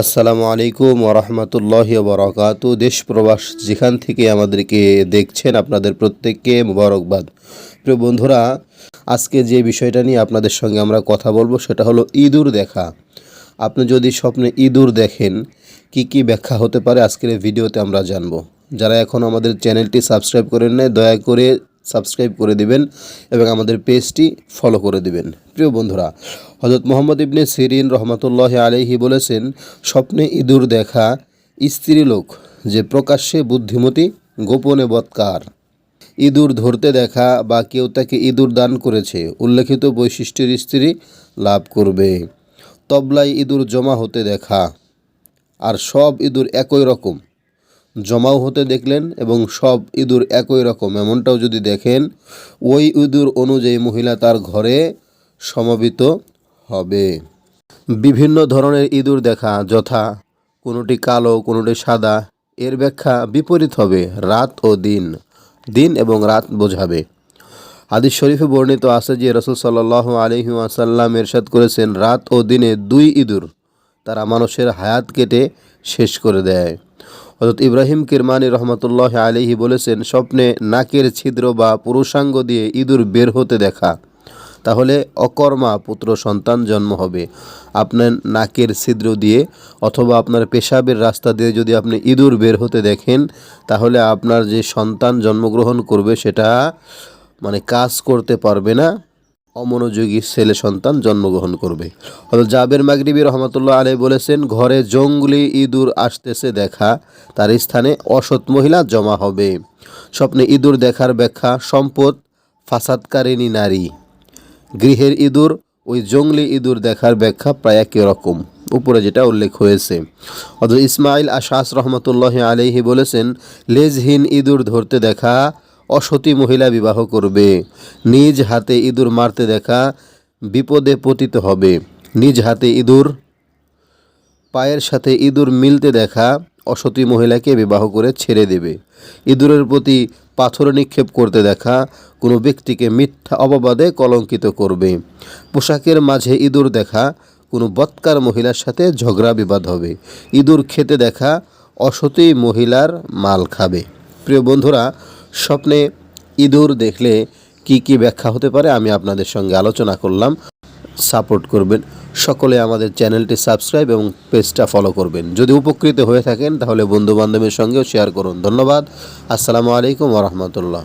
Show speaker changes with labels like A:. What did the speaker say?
A: আসসালামু আলাইকুম ওরহমতুল্লাহ বরকাত। দেশ প্রবাস যেখান থেকে আমাদেরকে দেখছেন আপনাদের প্রত্যেককে মুবারকবাদ। প্রিয় বন্ধুরা, আজকে যে বিষয়টা নিয়ে আপনাদের সঙ্গে আমরা কথা বলব সেটা হলো ইঁদুর দেখা। আপনি যদি স্বপ্নে ইঁদুর দেখেন, কি কি ব্যাখ্যা হতে পারে আজকের ভিডিওতে আমরা জানব। যারা এখন আমাদের চ্যানেলটি সাবস্ক্রাইব করেন নাই, দয়া করে সাবস্ক্রাইব করে দিবেন এবং আমাদের পেজটি ফলো করে দিবেন। প্রিয় বন্ধুরা হজরত মোহাম্মদ ইবনে সিরিন রহমতুল্লাহ আলহি বলেছেন, স্বপ্নে ইঁদুর দেখা স্ত্রী লোক যে প্রকাশ্যে বুদ্ধিমতী, গোপনে বৎকার। ইঁদুর ধরতে দেখা বা কেউ তাকে ইঁদুর দান করেছে, উল্লেখিত বৈশিষ্ট্যের স্ত্রী লাভ করবে। তবলায় ইঁদুর জমা হতে দেখা। আর সব ইঁদুর একই রকম। জমাও হতে দেখলেন এবং সব ইঁদুর একই রকম, এমনটাও যদি দেখেন, ওই ইঁদুর অনুযায়ী মহিলা তার ঘরে সমবেত হবে। বিভিন্ন ধরনের ইঁদুর দেখা, যথা কোনোটি কালো, কোনোটি সাদা, এর ব্যাখ্যা বিপরীত হবে রাত ও দিন। দিন এবং রাত বোঝাবে। হাদিস শরীফে বর্ণিত আছে যে রসুল সাল্লাহ আলহি আসাল্লাম এরশাদ করেছেন, রাত ও দিনে দুই ইঁদুর তারা মানুষের হায়াত কেটে শেষ করে দেয়। হজরত ইব্রাহিম কিরমানি রহমতুল্লাহ আলিহি বলেছেন, স্বপ্নে নাকের ছিদ্র বা পুরুষাঙ্গ দিয়ে ইঁদুর বের হতে দেখা, তাহলে অকর্মা পুত্র সন্তান জন্ম হবে। আপনার নাকের ছিদ্র দিয়ে অথবা আপনার পেশাবের রাস্তা দিয়ে যদি আপনি ইঁদুর বের হতে দেখেন, তাহলে আপনার যে সন্তান জন্মগ্রহণ করবে সেটা মানে কাজ করতে পারবে না। অমনোযোগী ছেলে সন্তান জন্মগ্রহণ করবে। হয়তো জাবের মাগরিবি রহমতুল্লাহ আলী বলেছেন, ঘরে জঙ্গলি ইঁদুর আসতেছে দেখা, তার স্থানে অসৎ মহিলা জমা হবে। স্বপ্নে ইঁদুর দেখার ব্যাখ্যা, সম্পদ ফাসাদকারিনী নারী। গৃহের ইঁদুর, ওই জঙ্গলি ইঁদুর দেখার ব্যাখ্যা প্রায় একই রকম। উপরে যেটা উল্লেখ হয়েছে। অথচ ইসমাইল আশাস রহমতুল্লাহ আলহি বলেছেন, লেজহীন ইঁদুর ধরতে দেখা অসতী মহিলা বিবাহ করবে। নিজ হাতে ইঁদুর মারতে দেখা বিপদে পতিত হবে। নিজ হাতে ইঁদুর, পায়ের সাথে ইঁদুর মিলতে দেখা অসতী মহিলাকে বিবাহ করে ছেড়ে দেবে। ইঁদুরের প্রতি পাথর নিক্ষেপ করতে দেখা কোনো ব্যক্তিকে মিথ্যা অপবাদে কলঙ্কিত করবে। পোশাকের মাঝে ইঁদুর দেখা কোনো বৎকার মহিলার সাথে ঝগড়া বিবাদ হবে। ইঁদুর খেতে দেখা অসতী মহিলার মাল খাবে। প্রিয় বন্ধুরা স্বপ্নে ইঁদুর দেখলে কি কি ব্যাখ্যা হতে পারে আমি আপনাদের সঙ্গে আলোচনা করলাম। সাপোর্ট করবেন। সকলে আমাদের চ্যানেলটি সাবস্ক্রাইব এবং পেজটা ফলো করবেন। যদি উপকৃত হয়ে থাকেন তাহলে বন্ধুবান্ধবের সঙ্গেও শেয়ার করুন। ধন্যবাদ। আসসালামু আলাইকুম রহমতুল্লাহ।